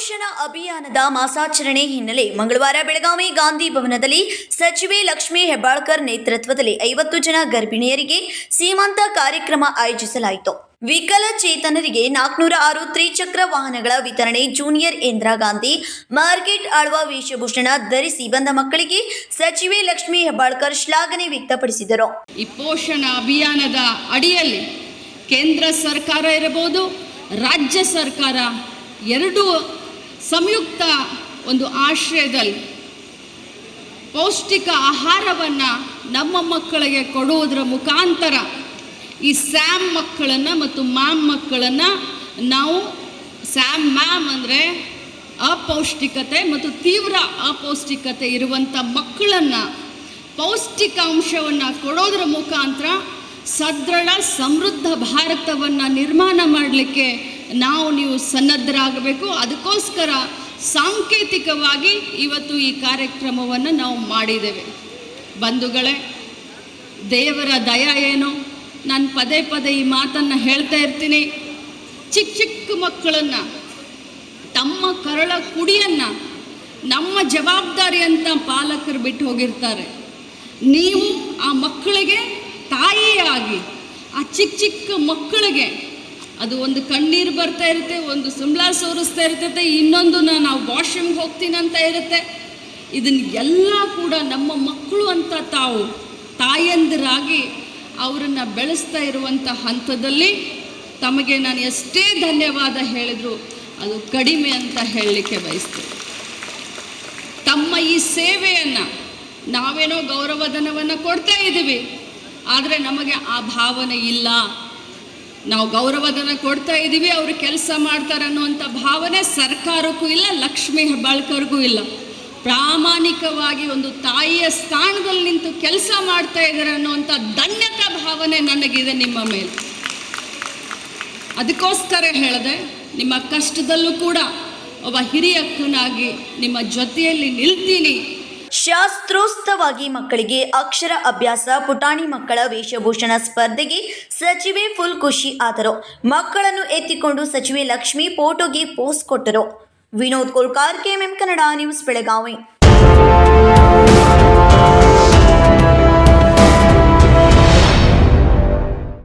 ಪೋಷಣ ಅಭಿಯಾನದ ಮಾಸಾಚರಣೆ ಹಿನ್ನೆಲೆ ಮಂಗಳವಾರ ಬೆಳಗಾವಿ ಗಾಂಧಿ ಭವನದಲ್ಲಿ ಸಚಿವೆ ಲಕ್ಷ್ಮೀ ಹೆಬ್ಬಾಳ್ಕರ್ ನೇತೃತ್ವದಲ್ಲಿ ಐವತ್ತು ಜನ ಗರ್ಭಿಣಿಯರಿಗೆ ಸೀಮಂತ ಕಾರ್ಯಕ್ರಮ ಆಯೋಜಿಸಲಾಯಿತು. ವಿಕಲಚೇತನರಿಗೆ ನಾಲ್ಕುನೂರ ಆರು ತ್ರಿಚಕ್ರ ವಾಹನಗಳ ವಿತರಣೆ ಜೂನಿಯರ್ ಇಂದಿರಾ ಗಾಂಧಿ, ಮಾರ್ಕೆಟ್ ಆಳ್ವ ವೇಷಭೂಷಣ ಧರಿಸಿ ಬಂದ ಮಕ್ಕಳಿಗೆ ಸಚಿವೆ ಲಕ್ಷ್ಮೀ ಹೆಬ್ಬಾಳ್ಕರ್ ಶ್ಲಾಘನೆ ವ್ಯಕ್ತಪಡಿಸಿದರು. ಈ ಪೋಷಣ ಅಭಿಯಾನದ ಅಡಿಯಲ್ಲಿ ಕೇಂದ್ರ ಸರ್ಕಾರ ಇರಬಹುದು, ರಾಜ್ಯ ಸರ್ಕಾರ ಎರಡೂ ಸಂಯುಕ್ತ ಒಂದು ಆಶ್ರಯದಲ್ಲಿ ಪೌಷ್ಟಿಕ ಆಹಾರವನ್ನು ನಮ್ಮ ಮಕ್ಕಳಿಗೆ ಕೊಡುವುದರ ಮುಖಾಂತರ ಈ ಸ್ಯಾಮ್ ಮಕ್ಕಳನ್ನು ಮತ್ತು ಮ್ಯಾಮ್ ಮಕ್ಕಳನ್ನು ನಾವು ಸ್ಯಾಮ್ ಮ್ಯಾಮ್ ಅಂದರೆ ಅಪೌಷ್ಟಿಕತೆ ಮತ್ತು ತೀವ್ರ ಅಪೌಷ್ಟಿಕತೆ ಇರುವಂಥ ಮಕ್ಕಳನ್ನು ಪೌಷ್ಟಿಕಾಂಶವನ್ನು ಕೊಡೋದ್ರ ಮುಖಾಂತರ ಸದೃಢ ಸಮೃದ್ಧ ಭಾರತವನ್ನು ನಿರ್ಮಾಣ ಮಾಡಲಿಕ್ಕೆ ನಾವು ನೀವು ಸನ್ನದ್ಧರಾಗಬೇಕು. ಅದಕ್ಕೋಸ್ಕರ ಸಾಂಕೇತಿಕವಾಗಿ ಇವತ್ತು ಈ ಕಾರ್ಯಕ್ರಮವನ್ನು ನಾವು ಮಾಡಿದ್ದೇವೆ. ಬಂಧುಗಳೇ, ದೇವರ ದಯ ಏನು? ನಾನು ಪದೇ ಪದೇ ಈ ಮಾತನ್ನು ಹೇಳ್ತಾ ಇರ್ತೀನಿ. ಚಿಕ್ಕ ಚಿಕ್ಕ ಮಕ್ಕಳನ್ನು, ತಮ್ಮ ಕರಳ ಕುಡಿಯನ್ನು, ನಮ್ಮ ಜವಾಬ್ದಾರಿ ಅಂತ ಪಾಲಕರು ಬಿಟ್ಟು ಹೋಗಿರ್ತಾರೆ. ನೀವು ಆ ಮಕ್ಕಳಿಗೆ ತಾಯಿಯಾಗಿ, ಆ ಚಿಕ್ಕ ಚಿಕ್ಕ ಮಕ್ಕಳಿಗೆ ಅದು ಒಂದು ಕಣ್ಣೀರು ಬರ್ತಾ ಇರುತ್ತೆ, ಒಂದು ಸುಂಬಳ ಸೋರಿಸ್ತಾ ಇರ್ತೈತೆ ಇನ್ನೊಂದು ನಾವು ವಾಶ್ರೂಮ್ಗೆ ಹೋಗ್ತೀನಿ ಅಂತ ಇರುತ್ತೆ. ಇದನ್ನ ಎಲ್ಲ ಕೂಡ ನಮ್ಮ ಮಕ್ಕಳು ಅಂತ ತಾವು ತಾಯಂದಿರಾಗಿ ಅವರನ್ನು ಬೆಳೆಸ್ತಾ ಇರುವಂಥ ಹಂತದಲ್ಲಿ ತಮಗೆ ನಾನು ಎಷ್ಟೇ ಧನ್ಯವಾದ ಹೇಳಿದ್ರು ಅದು ಕಡಿಮೆ ಅಂತ ಹೇಳಲಿಕ್ಕೆ ಬಯಸ್ತೀನಿ. ತಮ್ಮ ಈ ಸೇವೆಯನ್ನು ನಾವೇನೋ ಗೌರವಧನವನ್ನು ಕೊಡ್ತಾ ಇದ್ದೀವಿ, ಆದರೆ ನಮಗೆ ಆ ಭಾವನೆ ಇಲ್ಲ. ನಾವು ಗೌರವಧನ ಕೊಡ್ತಾ ಇದ್ದೀವಿ ಅವರು ಕೆಲಸ ಮಾಡ್ತಾರೆ ಅನ್ನುವಂಥ ಭಾವನೆ ಸರ್ಕಾರಕ್ಕೂ ಇಲ್ಲ, ಲಕ್ಷ್ಮೀ ಹೆಬ್ಬಾಳ್ಕರ್ಗೂ ಇಲ್ಲ. ಪ್ರಾಮಾಣಿಕವಾಗಿ ಒಂದು ತಾಯಿಯ ಸ್ಥಾನದಲ್ಲಿ ನಿಂತು ಕೆಲಸ ಮಾಡ್ತಾ ಇದ್ದಾರೆ ಅನ್ನುವಂಥ ಧನ್ಯತಾ ಭಾವನೆ ನನಗಿದೆ ನಿಮ್ಮ ಮೇಲೆ. ಅದಕ್ಕೋಸ್ಕರ ಹೇಳಿದೆ, ನಿಮ್ಮ ಕಷ್ಟದಲ್ಲೂ ಕೂಡ ಒಬ್ಬ ಹಿರಿಯಕ್ಕನಾಗಿ ನಿಮ್ಮ ಜೊತೆಯಲ್ಲಿ ನಿಲ್ತೀನಿ. ಶಾಸ್ತ್ರೋಸ್ತವಾಗಿ ಮಕ್ಕಳಿಗೆ ಅಕ್ಷರ ಅಭ್ಯಾಸ, ಪುಟಾಣಿ ಮಕ್ಕಳ ವೇಷಭೂಷಣ ಸ್ಪರ್ಧೆಗೆ ಸಚಿವೆ ಫುಲ್ ಖುಷಿ ಆದರು ಮಕ್ಕಳನ್ನು ಎತ್ತಿಕೊಂಡು ಸಚಿವೆ ಲಕ್ಷ್ಮಿ ಫೋಟೋಗೆ ಪೋಸ್ ಕೊಟ್ಟರು. Vinod Kolkar KMM Kannada news Belagavi.